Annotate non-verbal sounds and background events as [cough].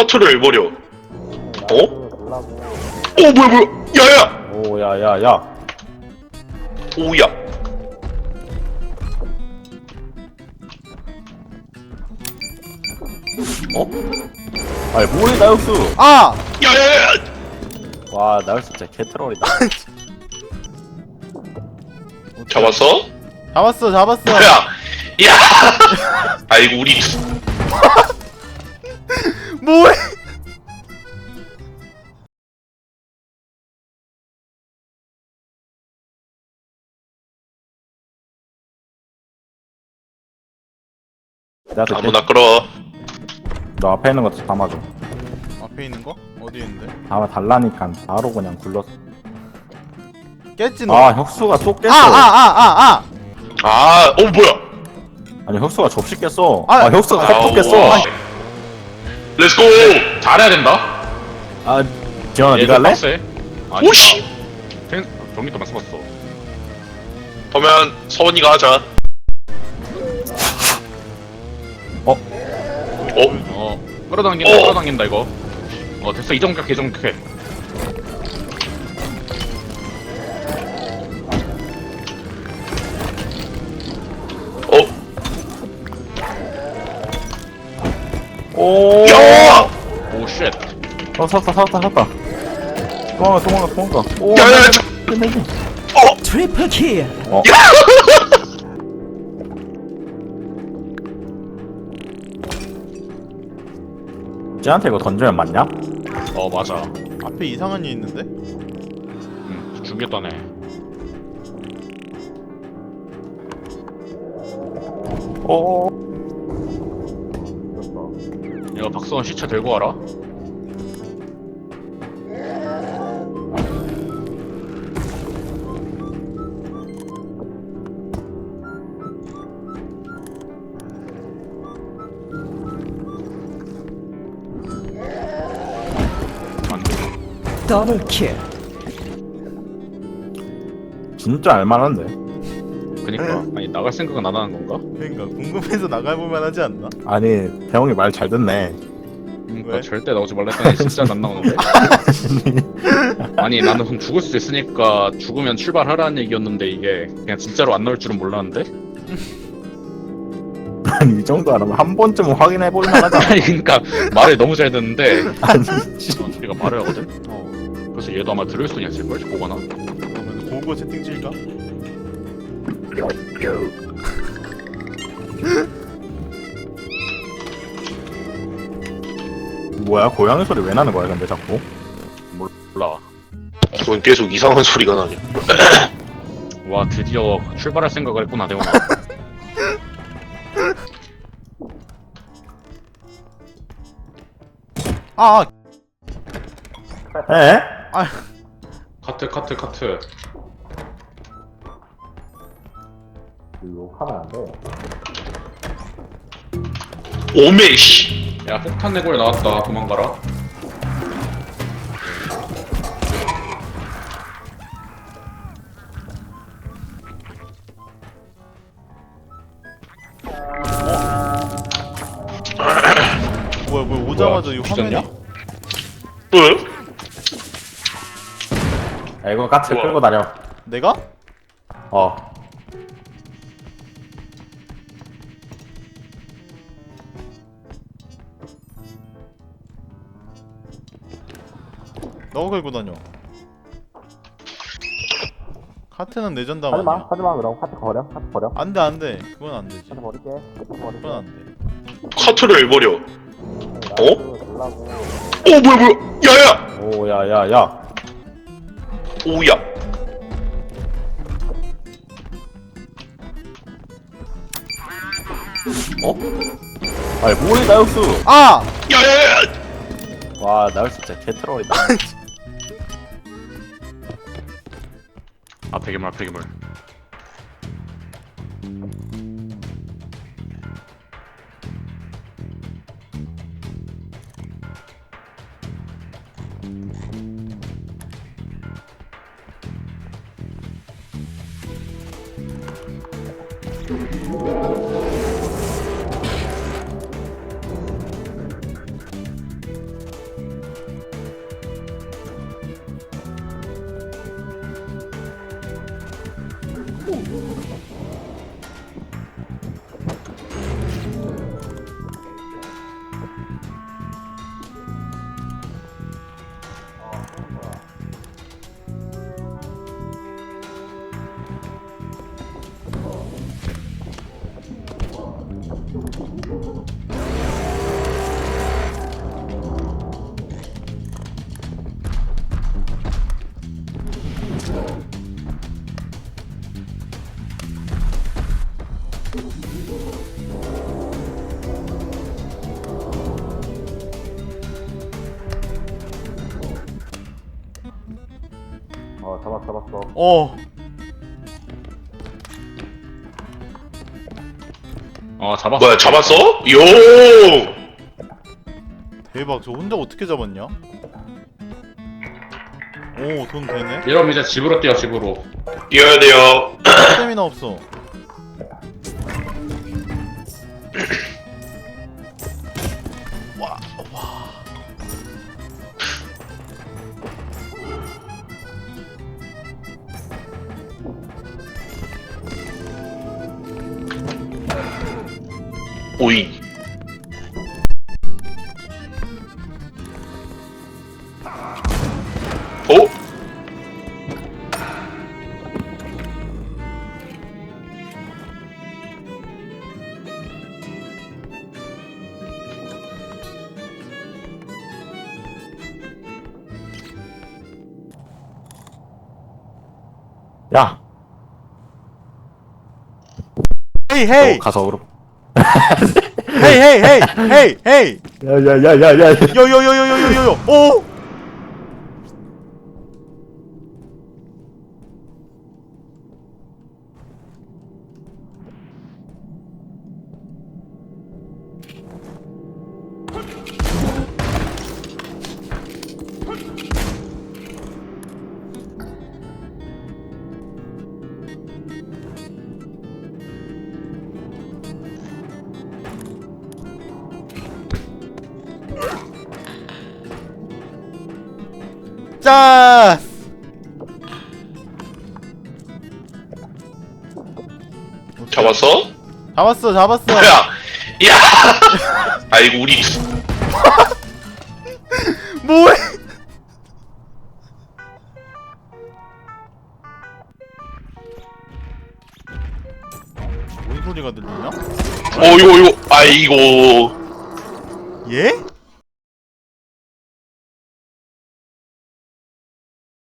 카트를 해버려. 어? 오 뭐야 뭐야 야야 오, 야, 야, 야. 오야 아니, 뭐해, 나육수. 아! 야야야 와, 나육수 진짜 개트롤이다. [laughs] 잡았어? 잡았어 잡았어 뭐야 야 [laughs] 아이고 우리 뭐해 대 아무나 끌어 너 앞에 있는 것도 담아줘. 앞에 있는 거? 어디 있는데? 담아 달라니까 바로 그냥 굴렀어. 깼지 너? 아, 혁수가 또 깼어. 아아아 아 아 아 어 뭐야 아니, 혁수가 접시 깼어. 아, 아, 혁수가 컵도 아우, 깼어. 와. 렛츠고 잘해야 된다. 아, 지원아, 니가 할래? 빡세. 아니, 오씨 탱 전기도만 써봤어. 그러면 서원이가 하자 어? 어? 어, 끌어당긴다, 어. 끌어당긴다 이거. 어, 됐어. 이정격, 이정격해. 오! 야! 오, 쉣. 어, 샀다, 샀다, 샀다. 도망가, 도망가, 도망가. 오, 야야야 저- 트리플 킬. [laughs] 쟤한테 이거 던지면 맞냐? 어, 맞아. 앞에 이상한 일 있는데? 응, 죽였다네. 오. 이거 박수원 시체 들고 와라. 안 돼. 더블 킬. 진짜 알만한데. 그니까. 아니, 나갈 생각은 안 하는 건가? 그러니까 궁금해서 나가볼만 하지 않나? 아니, 대형이 말 잘 듣네. 그러니까 왜? 절대 나오지 말라 했더니 [laughs] 진짜 안 나오는데? [laughs] 아니 나는 그럼 죽을 수도 있으니까 죽으면 출발하라는 얘기였는데 이게 그냥 진짜로 안 나올 줄은 몰랐는데? [laughs] 아니, 이 정도 하면 한 번쯤은 확인해 볼 만 하잖아. 아니 그니까 말을 너무 잘 듣는데 아니, 씨. 어, 우리가 말을 하거든? 어 그래서 얘도 아마 들을 수는 있을걸? 보거나 그러면 고고 채팅 칠까? [laughs] 뭐야, 고양이 소리 왜 나는 거야, 근데 자꾸? 몰라 넌 계속 이상한 소리가 나냐 [laughs] 와 드디어 출발할 생각을 했구나 대원아 아! [laughs] 아. 에? 카트 카트 카트 욕하면 안 돼. 오메 씨 야 폭탄 내골 나왔다 도망가라 뭐야 뭐야 오자마자 이 뒤졌냐? 화면이 왜? 야, 이거 까치. 끌고 다녀. 내가? 어. 너가 걸고 다녀 카트는 내 전담 하지마, 아니야 하지마, 그럼. 카트 버려, 카트 버려. 안돼 안돼 그건 안 되지 카트 버릴게. 카트 버릴게. 그건 안돼 카트를 해버려 어? 어? 오 뭐야 뭐야 야야 오, 야, 야, 야. 오야 아니, 뭐해, 나육수. 아! 야야야 와, 나육수 진짜 개트롤이다. [laughs] 앞에 괴물 앞에 괴 Ooh. 물 잡았 잡았어. 어. 어 잡았어. 뭐야 잡았어? 요! 대박 저 혼자 어떻게 잡았냐? 오 돈 되네? 이러면 이제 집으로 뛰어 집으로. 뛰어야 돼요. 스태미나 없어 [clears throat] 오이. 어? 야. 헤이 너 헤이. 가서 그럼 헤이 헤이 헤이 헤이 헤이 야야야야야 요요요요요요요 오 짠! 잡았어? 잡았어 잡았어 뭐야 야 [laughs] 아이고 우리 [laughs] 뭐해 뭔 소리가 들리냐? 어 이거 이거 아이고 예?